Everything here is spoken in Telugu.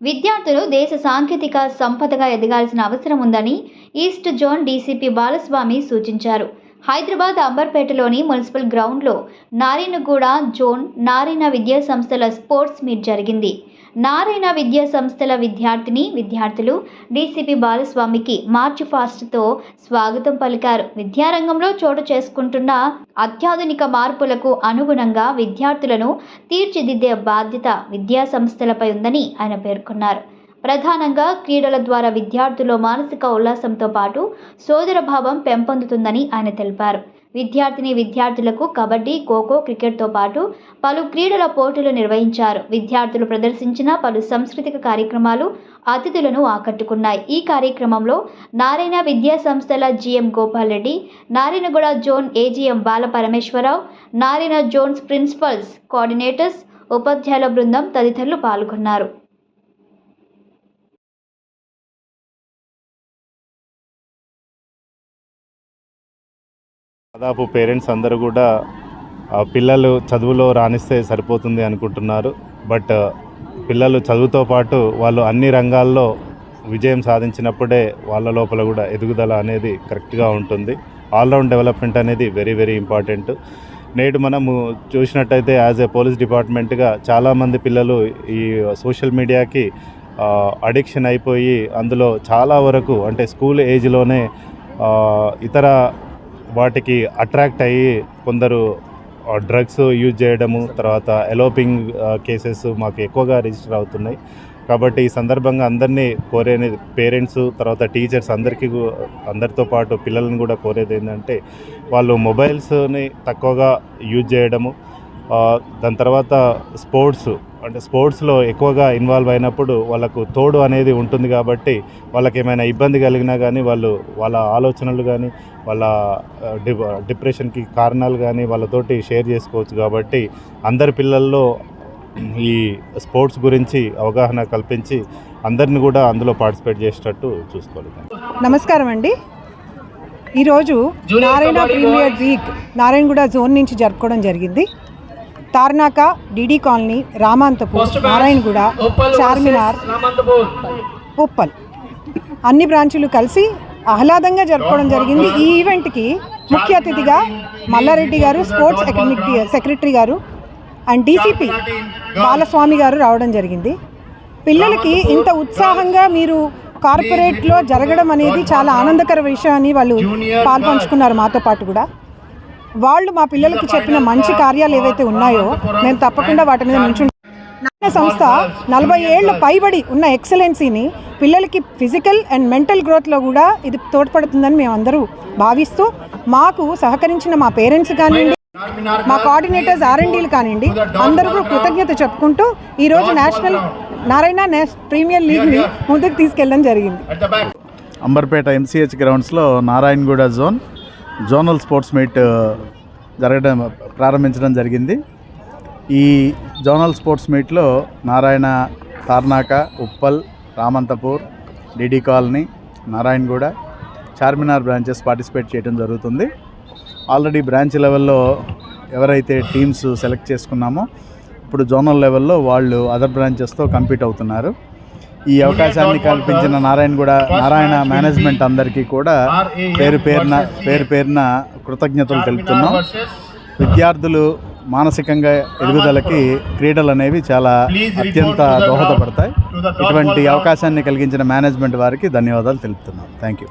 విద్యార్థులు దేశ సాంకేతిక సంపదగా ఎదగాల్సిన అవసరం ఉందని ఈస్ట్ జోన్ డీసీపీ బాలస్వామి సూచించారు. హైదరాబాద్ అంబర్పేటలోని మున్సిపల్ గ్రౌండ్లో నారాయణగూడ జోన్ నారాయణ విద్యా సంస్థల స్పోర్ట్స్ మీట్ జరిగింది. నారాయణ విద్యా సంస్థల విద్యార్థిని విద్యార్థులు డీసీపీ బాలస్వామికి మార్చ్ ఫాస్ట్తో స్వాగతం పలికారు. విద్యారంగంలో చోటు చేసుకుంటున్న అత్యాధునిక మార్పులకు అనుగుణంగా విద్యార్థులను తీర్చిదిద్దే బాధ్యత విద్యా సంస్థలపై ఉందని ఆయన పేర్కొన్నారు. ప్రధానంగా క్రీడల ద్వారా విద్యార్థుల్లో మానసిక ఉల్లాసంతో పాటు సోదరభావం పెంపొందుతుందని ఆయన తెలిపారు. విద్యార్థిని విద్యార్థులకు కబడ్డీ ఖోఖో క్రికెట్తో పాటు పలు క్రీడల పోటీలు నిర్వహించారు. విద్యార్థులు ప్రదర్శించిన పలు సాంస్కృతిక కార్యక్రమాలు అతిథులను ఆకట్టుకున్నాయి. ఈ కార్యక్రమంలో నారాయణ విద్యా సంస్థల GM Gopal Reddy Narayanaguda zone AGM Bala Parameswararao Narayana zones principals coordinators ఉపాధ్యాయుల బృందం తదితరులు పాల్గొన్నారు. దాదాపు పేరెంట్స్ అందరూ కూడా పిల్లలు చదువులో రాణిస్తే సరిపోతుంది అనుకుంటున్నారు. బట్ పిల్లలు చదువుతో పాటు వాళ్ళు అన్ని రంగాల్లో విజయం సాధించినప్పుడే వాళ్ళ లోపల కూడా ఎదుగుదల అనేది కరెక్ట్గా ఉంటుంది. ఆల్రౌండ్ డెవలప్మెంట్ అనేది వెరీ వెరీ ఇంపార్టెంట్. నేడు మనము చూసినట్టయితే యాజ్ ఏ పోలీస్ డిపార్ట్మెంట్గా చాలామంది పిల్లలు ఈ సోషల్ మీడియాకి అడిక్షన్ అయిపోయి అందులో చాలా వరకు అంటే స్కూల్ ఏజ్లోనే ఇతర వాటికి అట్రాక్ట్ అయ్యి కొందరు డ్రగ్స్ యూజ్ చేయడము తర్వాత ఎలోపింగ్ కేసెస్ మాకు ఎక్కువగా రిజిస్టర్ అవుతున్నాయి. కాబట్టి ఈ సందర్భంగా అందరినీ కోరేది పేరెంట్స్ తర్వాత టీచర్స్ అందరికీ అందరితో పాటు పిల్లలను కూడా కోరేది ఏంటంటే వాళ్ళు మొబైల్స్ని తక్కువగా యూజ్ చేయడము దాని తర్వాత స్పోర్ట్స్ అంటే స్పోర్ట్స్లో ఎక్కువగా ఇన్వాల్వ్ అయినప్పుడు వాళ్ళకు తోడు అనేది ఉంటుంది కాబట్టి వాళ్ళకి ఏమైనా ఇబ్బంది కలిగినా కానీ వాళ్ళు వాళ్ళ ఆలోచనలు కానీ వాళ్ళ డిప్రెషన్కి కారణాలు కానీ వాళ్ళతోటి షేర్ చేసుకోవచ్చు కాబట్టి అందరి పిల్లల్లో ఈ స్పోర్ట్స్ గురించి అవగాహన కల్పించి అందరిని కూడా అందులో పార్టిసిపేట్ చేసేటట్టు చూసుకోవాలి నమస్కారం అండి. ఈరోజు Narayana premier week Narayanaguda zone నుంచి జరుపుకోవడం జరిగింది. Tarnaka DD colony Ramanthapur Narayanaguda Charminar Uppal. అన్ని బ్రాంచులు కలిసి ఆహ్లాదంగా జరుపుకోవడం జరిగింది. ఈ ఈవెంట్కి ముఖ్య అతిథిగా మల్లారెడ్డి గారు స్పోర్ట్స్ అకాడమిక్ సెక్రటరీ గారు అండ్ డీసీపీ బాలస్వామి గారు రావడం జరిగింది. పిల్లలకి ఇంత ఉత్సాహంగా మీరు కార్పొరేట్లో జరగడం అనేది చాలా ఆనందకర విషయం అని వాళ్ళు పాల్పంచుకున్నారు మాతో పాటు కూడా. వాళ్ళు మా పిల్లలకి చెప్పిన మంచి కార్యాలు ఏవైతే ఉన్నాయో మేము తప్పకుండా వాటి మీద నుంచి సంస్థ నలభై ఏళ్ళ పైబడి ఉన్న ఎక్సలెన్సీని పిల్లలకి ఫిజికల్ అండ్ మెంటల్ గ్రోత్లో కూడా ఇది తోడ్పడుతుందని మేము అందరూ భావిస్తూ మాకు సహకరించిన మా పేరెంట్స్ కానివ్వండి మా కోఆర్డినేటర్స్ ఆర్ఎండీలు కానివ్వండి అందరూ కూడా కృతజ్ఞత చెప్పుకుంటూ ఈరోజు నేషనల్ నారాయణ నేష్ ప్రీమియర్ లీగ్ని ముందుకు తీసుకెళ్ళడం జరిగింది. అంబర్పేట ఎంసీహెచ్ గ్రౌండ్స్లో Narayanaguda zone zonal sports meet జరగడం ప్రారంభించడం జరిగింది. ఈ జోనల్ స్పోర్ట్స్ మీట్లో Narayana Tarnaka Uppal Ramanthapur DD colony Narayanaguda Charminar branches participate చేయడం జరుగుతుంది. ఆల్రెడీ బ్రాంచ్ లెవెల్లో ఎవరైతే టీమ్స్ సెలెక్ట్ చేసుకున్నామో ఇప్పుడు జోనల్ లెవెల్లో వాళ్ళు అదర్ బ్రాంచెస్తో కంపీట్ అవుతున్నారు. ఈ అవకాశాన్ని కల్పించిన నారాయణగూడ నారాయణ మేనేజ్మెంట్ అందరికీ కూడా పేరు పేరున పేరు పేరున కృతజ్ఞతలు తెలుపుతున్నాం. విద్యార్థులు మానసికంగా ఎదుగుదలకి క్రీడలు అనేవి చాలా అత్యంత దోహదపడతాయి. ఇటువంటి అవకాశాన్ని కలిగించిన మేనేజ్మెంట్ వారికి ధన్యవాదాలు తెలుపుతున్నాం. Thank you